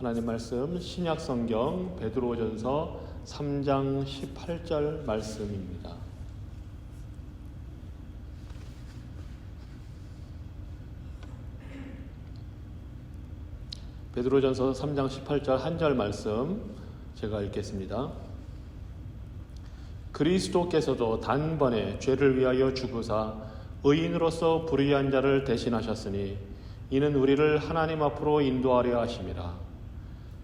하나님 말씀 신약 성경 베드로전서 3장 18절 말씀입니다. 베드로전서 3장 18절 한 절 말씀 제가 읽겠습니다. 그리스도께서도 단번에 죄를 위하여 죽으사 의인으로서 불의한 자를 대신하셨으니 이는 우리를 하나님 앞으로 인도하려 하심이라.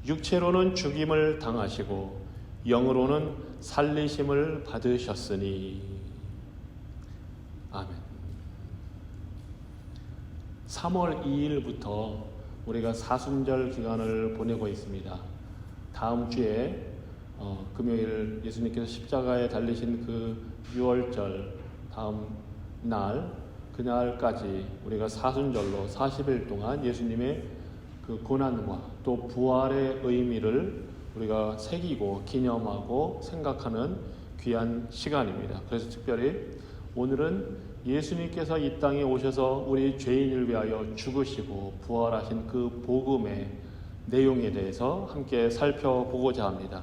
육체로는 죽임을 당하시고 영으로는 살리심을 받으셨으니 아멘. 3월 2일부터 우리가 사순절 기간을 보내고 있습니다. 다음 주에 어, 금요일 예수님께서 십자가에 달리신 그 6월절 다음 날 그날까지 우리가 사순절로 40일 동안 예수님의 그 고난과 또 부활의 의미를 우리가 새기고 기념하고 생각하는 귀한 시간입니다. 그래서 특별히 오늘은 예수님께서 이 땅에 오셔서 우리 죄인을 위하여 죽으시고 부활하신 그 복음의 내용에 대해서 함께 살펴보고자 합니다.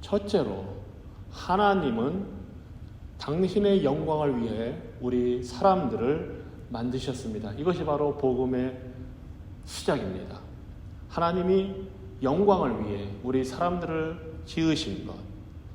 첫째로 하나님은 당신의 영광을 위해 우리 사람들을 만드셨습니다. 이것이 바로 복음의 시작입니다. 하나님이 영광을 위해 우리 사람들을 지으신 것.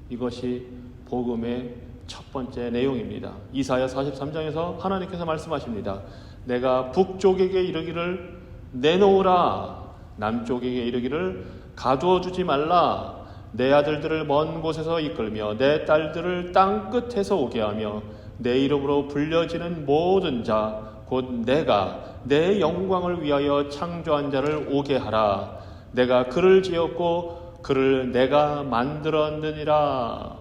이것이 복음의 첫 번째 내용입니다. 이사야 43장에서 하나님께서 말씀하십니다. 내가 북쪽에게 이르기를 내놓으라. 남쪽에게 이르기를 가두어 주지 말라. 내 아들들을 먼 곳에서 이끌며 내 딸들을 땅 끝에서 오게 하며 내 이름으로 불려지는 모든 자 곧 내가 내 영광을 위하여 창조한 자를 오게 하라. 내가 그를 지었고 그를 내가 만들었느니라.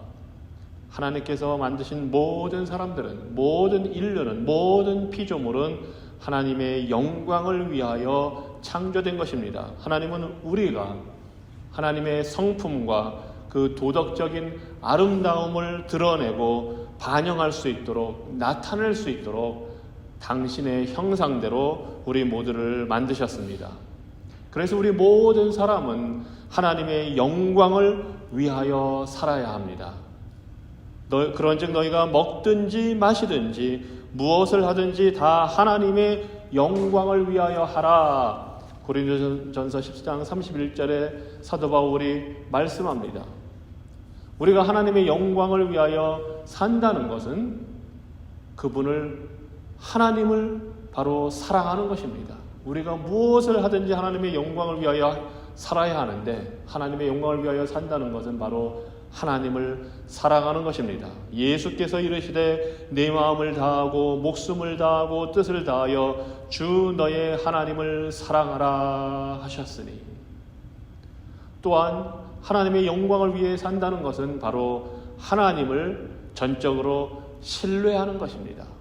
하나님께서 만드신 모든 사람들은 모든 인류는 모든 피조물은 하나님의 영광을 위하여 창조된 것입니다. 하나님은 우리가 하나님의 성품과 그 도덕적인 아름다움을 드러내고 반영할 수 있도록 나타낼 수 있도록 당신의 형상대로 우리 모두를 만드셨습니다. 그래서 우리 모든 사람은 하나님의 영광을 위하여 살아야 합니다. 너, 그런즉 너희가 먹든지 마시든지 무엇을 하든지 다 하나님의 영광을 위하여 하라. 고린도전서 10장 31절에 사도 바울이 말씀합니다. 우리가 하나님의 영광을 위하여 산다는 것은 그분을 하나님을 바로 사랑하는 것입니다. 우리가 무엇을 하든지 하나님의 영광을 위하여 살아야 하는데 하나님의 영광을 위하여 산다는 것은 바로 하나님을 사랑하는 것입니다. 예수께서 이르시되 내 마음을 다하고 목숨을 다하고 뜻을 다하여 주 너의 하나님을 사랑하라 하셨으니 또한 하나님의 영광을 위해 산다는 것은 바로 하나님을 전적으로 신뢰하는 것입니다.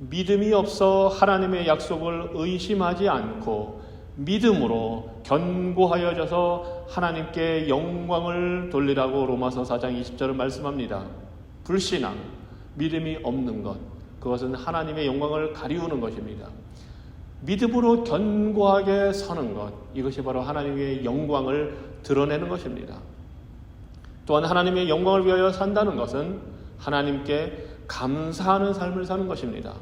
믿음이 없어 하나님의 약속을 의심하지 않고 믿음으로 견고하여져서 하나님께 영광을 돌리라고 로마서 4장 20절은 말씀합니다. 불신앙, 믿음이 없는 것, 그것은 하나님의 영광을 가리우는 것입니다. 믿음으로 견고하게 서는 것, 이것이 바로 하나님의 영광을 드러내는 것입니다. 또한 하나님의 영광을 위하여 산다는 것은 하나님께 감사하는 삶을 사는 것입니다.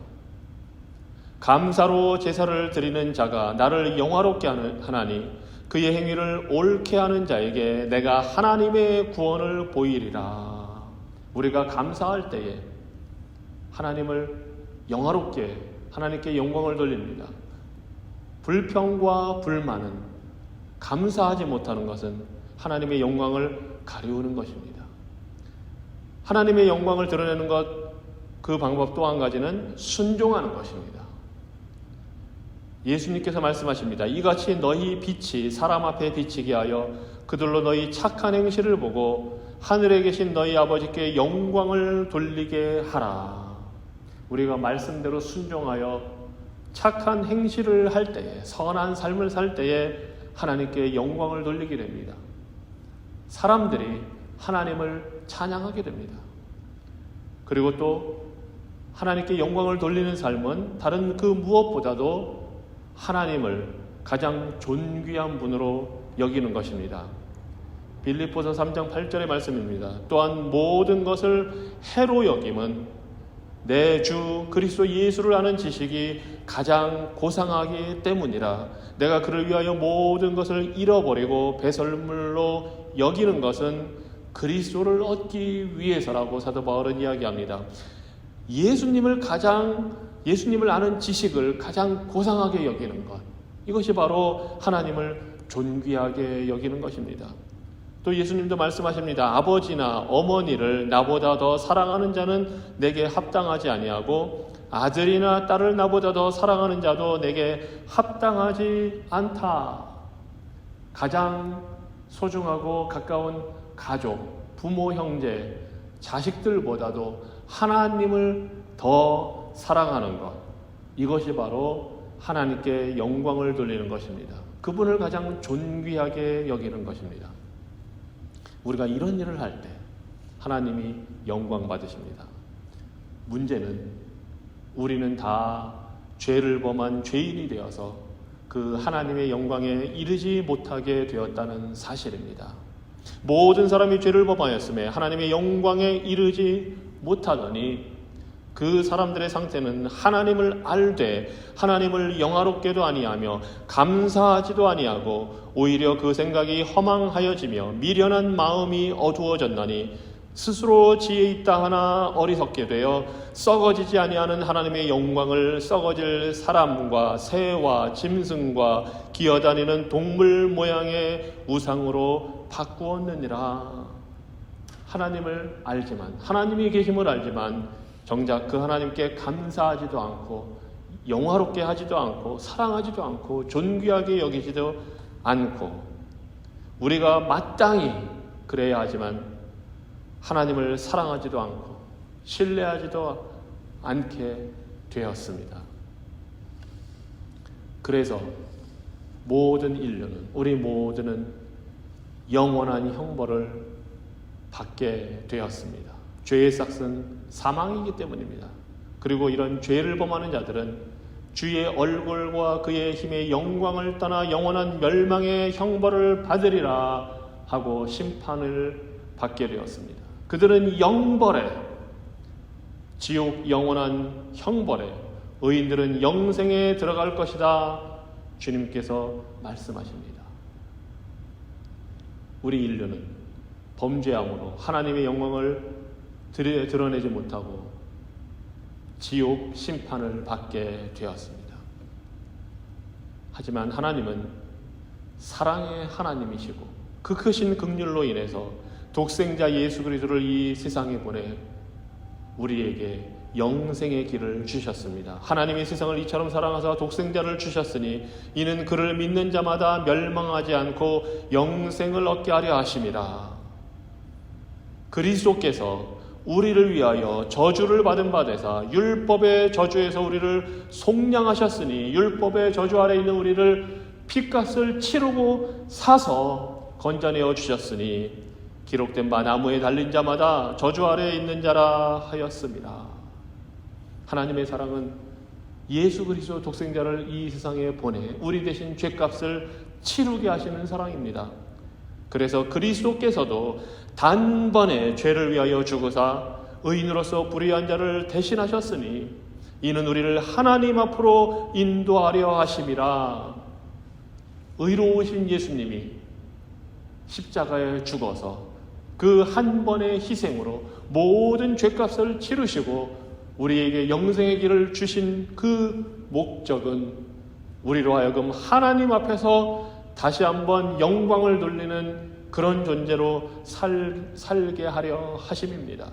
감사로 제사를 드리는 자가 나를 영화롭게 하나니 그의 행위를 옳게 하는 자에게 내가 하나님의 구원을 보이리라. 우리가 감사할 때에 하나님을 영화롭게 하나님께 영광을 돌립니다. 불평과 불만은 감사하지 못하는 것은 하나님의 영광을 가리우는 것입니다. 하나님의 영광을 드러내는 것 그 방법 또 한 가지는 순종하는 것입니다. 예수님께서 말씀하십니다. 이같이 너희 빛이 사람 앞에 비치게 하여 그들로 너희 착한 행실을 보고 하늘에 계신 너희 아버지께 영광을 돌리게 하라. 우리가 말씀대로 순종하여 착한 행실을 할 때에 선한 삶을 살 때에 하나님께 영광을 돌리게 됩니다. 사람들이 하나님을 찬양하게 됩니다. 그리고 또 하나님께 영광을 돌리는 삶은 다른 그 무엇보다도 하나님을 가장 존귀한 분으로 여기는 것입니다. 빌립보서 3장 8절의 말씀입니다. 또한 모든 것을 해로 여김은 내 주 그리스도 예수를 아는 지식이 가장 고상하기 때문이라 내가 그를 위하여 모든 것을 잃어버리고 배설물로 여기는 것은 그리스도를 얻기 위해서라고 사도 바울은 이야기합니다. 예수님을 가장 예수님을 아는 지식을 가장 고상하게 여기는 것. 이것이 바로 하나님을 존귀하게 여기는 것입니다. 또 예수님도 말씀하십니다. 아버지나 어머니를 나보다 더 사랑하는 자는 내게 합당하지 아니하고 아들이나 딸을 나보다 더 사랑하는 자도 내게 합당하지 않다. 가장 소중하고 가까운 가족, 부모, 형제, 자식들보다도 하나님을 더 사랑하는 것. 이것이 바로 하나님께 영광을 돌리는 것입니다. 그분을 가장 존귀하게 여기는 것입니다. 우리가 이런 일을 할 때 하나님이 영광 받으십니다. 문제는 우리는 다 죄를 범한 죄인이 되어서 그 하나님의 영광에 이르지 못하게 되었다는 사실입니다. 모든 사람이 죄를 범하였음에 하나님의 영광에 이르지 못하더니 그 사람들의 상태는 하나님을 알되 하나님을 영화롭게도 아니하며 감사하지도 아니하고 오히려 그 생각이 허망하여지며 미련한 마음이 어두워졌나니 스스로 지혜 있다 하나 어리석게 되어 썩어지지 아니하는 하나님의 영광을 썩어질 사람과 새와 짐승과 기어다니는 동물 모양의 우상으로 바꾸었느니라. 하나님을 알지만 하나님이 계심을 알지만 정작 그 하나님께 감사하지도 않고 영화롭게 하지도 않고 사랑하지도 않고 존귀하게 여기지도 않고 우리가 마땅히 그래야 하지만 하나님을 사랑하지도 않고 신뢰하지도 않게 되었습니다. 그래서 모든 인류는 우리 모두는 영원한 형벌을 받게 되었습니다. 죄의 삭은 사망이기 때문입니다. 그리고 이런 죄를 범하는 자들은 주의 얼굴과 그의 힘의 영광을 떠나 영원한 멸망의 형벌을 받으리라 하고 심판을 받게 되었습니다. 그들은 영벌에 지옥 영원한 형벌에 의인들은 영생에 들어갈 것이다. 주님께서 말씀하십니다. 우리 인류는 범죄함으로 하나님의 영광을 드러내지 못하고 지옥 심판을 받게 되었습니다. 하지만 하나님은 사랑의 하나님이시고 그 크신 극률로 인해서 독생자 예수 그리스도를 이 세상에 보내 우리에게 영생의 길을 주셨습니다. 하나님이 세상을 이처럼 사랑하사 독생자를 주셨으니 이는 그를 믿는 자마다 멸망하지 않고 영생을 얻게 하려 하심이라. 그리스도께서 우리를 위하여 저주를 받은 바 되사 율법의 저주에서 우리를 속량하셨으니 율법의 저주 아래 있는 우리를 피값을 치르고 사서 건져내어 주셨으니 기록된 바 나무에 달린 자마다 저주 아래에 있는 자라 하였습니다. 하나님의 사랑은 예수 그리스도 독생자를 이 세상에 보내 우리 대신 죄값을 치르게 하시는 사랑입니다. 그래서 그리스도께서도 단번에 죄를 위하여 죽으사 의인으로서 불의한 자를 대신하셨으니 이는 우리를 하나님 앞으로 인도하려 하심이라. 의로우신 예수님이 십자가에 죽어서 그 한 번의 희생으로 모든 죄값을 치르시고 우리에게 영생의 길을 주신 그 목적은 우리로 하여금 하나님 앞에서 다시 한번 영광을 돌리는 그런 존재로 살, 살게 하려 하심입니다.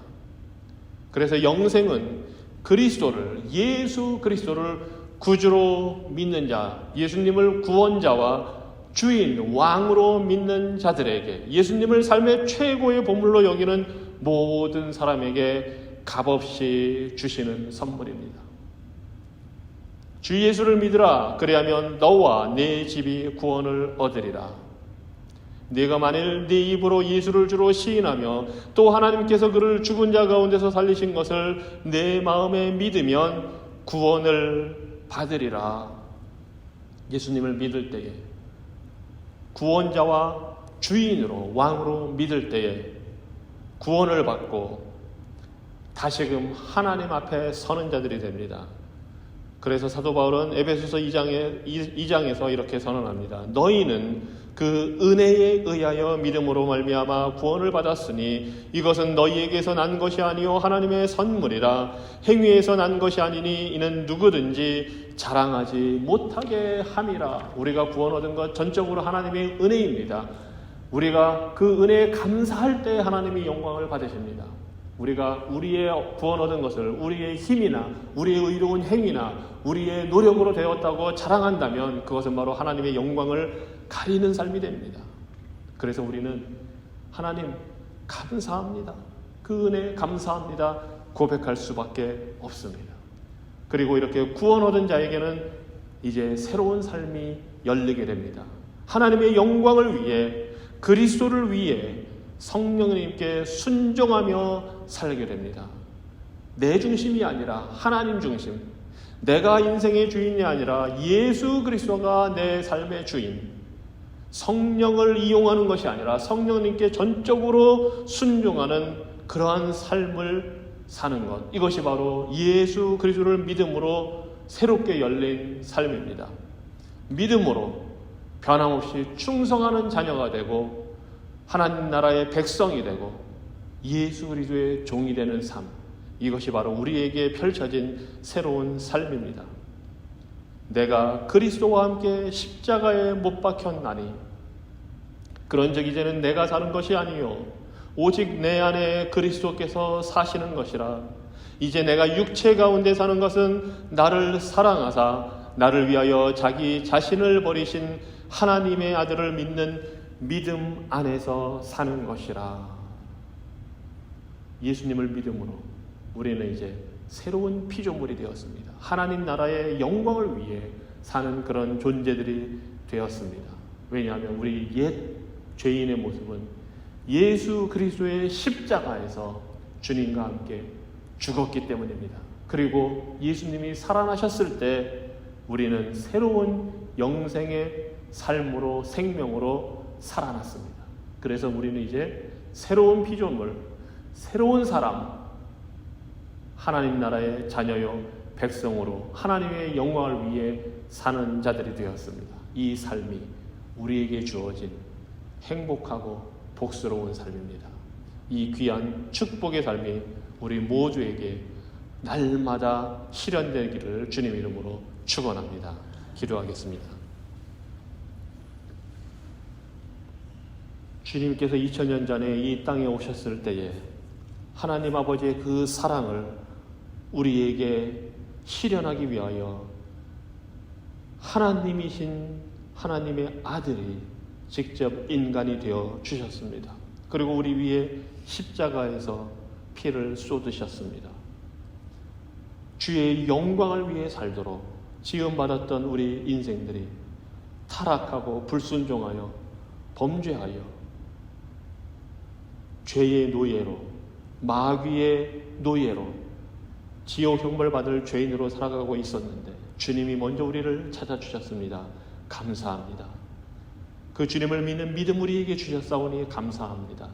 그래서 영생은 그리스도를, 예수 그리스도를 구주로 믿는 자, 예수님을 구원자와 주인, 왕으로 믿는 자들에게 예수님을 삶의 최고의 보물로 여기는 모든 사람에게 값없이 주시는 선물입니다. 주 예수를 믿으라. 그리하면 너와 내 집이 구원을 얻으리라. 네가 만일 네 입으로 예수를 주로 시인하며 또 하나님께서 그를 죽은 자 가운데서 살리신 것을 내 마음에 믿으면 구원을 받으리라. 예수님을 믿을 때에 구원자와 주인으로 왕으로 믿을 때에 구원을 받고 다시금 하나님 앞에 서는 자들이 됩니다. 그래서 사도 바울은 에베소서 2장에 2장에서 이렇게 선언합니다. 너희는 그 은혜에 의하여 믿음으로 말미암아 구원을 받았으니 이것은 너희에게서 난 것이 아니요 하나님의 선물이라 행위에서 난 것이 아니니 이는 누구든지 자랑하지 못하게 함이라 우리가 구원 얻은 것 전적으로 하나님의 은혜입니다. 우리가 그 은혜에 감사할 때 하나님이 영광을 받으십니다. 우리가 우리의 구원 얻은 것을 우리의 힘이나 우리의 의로운 행위나 우리의 노력으로 되었다고 자랑한다면 그것은 바로 하나님의 영광을 가리는 삶이 됩니다. 그래서 우리는 하나님 감사합니다. 그 은혜 감사합니다. 고백할 수밖에 없습니다. 그리고 이렇게 구원 얻은 자에게는 이제 새로운 삶이 열리게 됩니다. 하나님의 영광을 위해 그리스도를 위해 성령님께 순종하며 살게 됩니다. 내 중심이 아니라 하나님 중심. 내가 인생의 주인이 아니라 예수 그리스도가 내 삶의 주인. 성령을 이용하는 것이 아니라 성령님께 전적으로 순종하는 그러한 삶을 사는 것. 이것이 바로 예수 그리스도를 믿음으로 새롭게 열린 삶입니다. 믿음으로 변함없이 충성하는 자녀가 되고 하나님 나라의 백성이 되고 예수 그리스도의 종이 되는 삶. 이것이 바로 우리에게 펼쳐진 새로운 삶입니다. 내가 그리스도와 함께 십자가에 못 박혔나니 그런즉 이제는 내가 사는 것이 아니요 오직 내 안에 그리스도께서 사시는 것이라 이제 내가 육체 가운데 사는 것은 나를 사랑하사 나를 위하여 자기 자신을 버리신 하나님의 아들을 믿는 믿음 안에서 사는 것이라 예수님을 믿음으로 우리는 이제 새로운 피조물이 되었습니다. 하나님 나라의 영광을 위해 사는 그런 존재들이 되었습니다. 왜냐하면 우리 옛 죄인의 모습은 예수 그리스도의 십자가에서 주님과 함께 죽었기 때문입니다. 그리고 예수님이 살아나셨을 때 우리는 새로운 영생의 삶으로 생명으로 살아났습니다. 그래서 우리는 이제 새로운 피조물, 새로운 사람, 하나님 나라의 자녀요 백성으로 하나님의 영광을 위해 사는 자들이 되었습니다. 이 삶이 우리에게 주어진 행복하고 복스러운 삶입니다. 이 귀한 축복의 삶이 우리 모두에게 날마다 실현되기를 주님 이름으로 축원합니다. 기도하겠습니다. 주님께서 2000년 전에 이 땅에 오셨을 때에 하나님 아버지의 그 사랑을 우리에게 실현하기 위하여 하나님이신 하나님의 아들이 직접 인간이 되어 주셨습니다. 그리고 우리 위에 십자가에서 피를 쏟으셨습니다. 주의 영광을 위해 살도록 지음받았던 우리 인생들이 타락하고 불순종하여 범죄하여 죄의 노예로 마귀의 노예로 지옥 형벌 받을 죄인으로 살아가고 있었는데 주님이 먼저 우리를 찾아주셨습니다. 감사합니다. 그 주님을 믿는 믿음 우리에게 주셨사오니 감사합니다.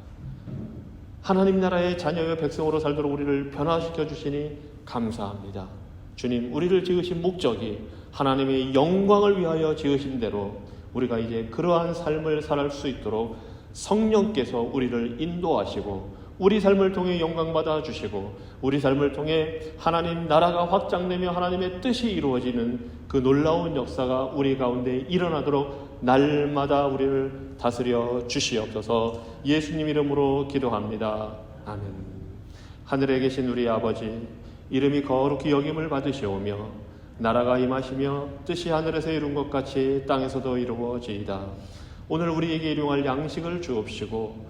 하나님 나라의 자녀의 백성으로 살도록 우리를 변화시켜 주시니 감사합니다. 주님, 우리를 지으신 목적이 하나님의 영광을 위하여 지으신 대로 우리가 이제 그러한 삶을 살할 수 있도록 성령께서 우리를 인도하시고 우리 삶을 통해 영광 받아 주시고 우리 삶을 통해 하나님 나라가 확장되며 하나님의 뜻이 이루어지는 그 놀라운 역사가 우리 가운데 일어나도록 날마다 우리를 다스려 주시옵소서 예수님 이름으로 기도합니다. 아멘. 하늘에 계신 우리 아버지 이름이 거룩히 여김을 받으시오며 나라가 임하시며 뜻이 하늘에서 이룬 것 같이 땅에서도 이루어지이다. 오늘 우리에게 일용할 양식을 주옵시고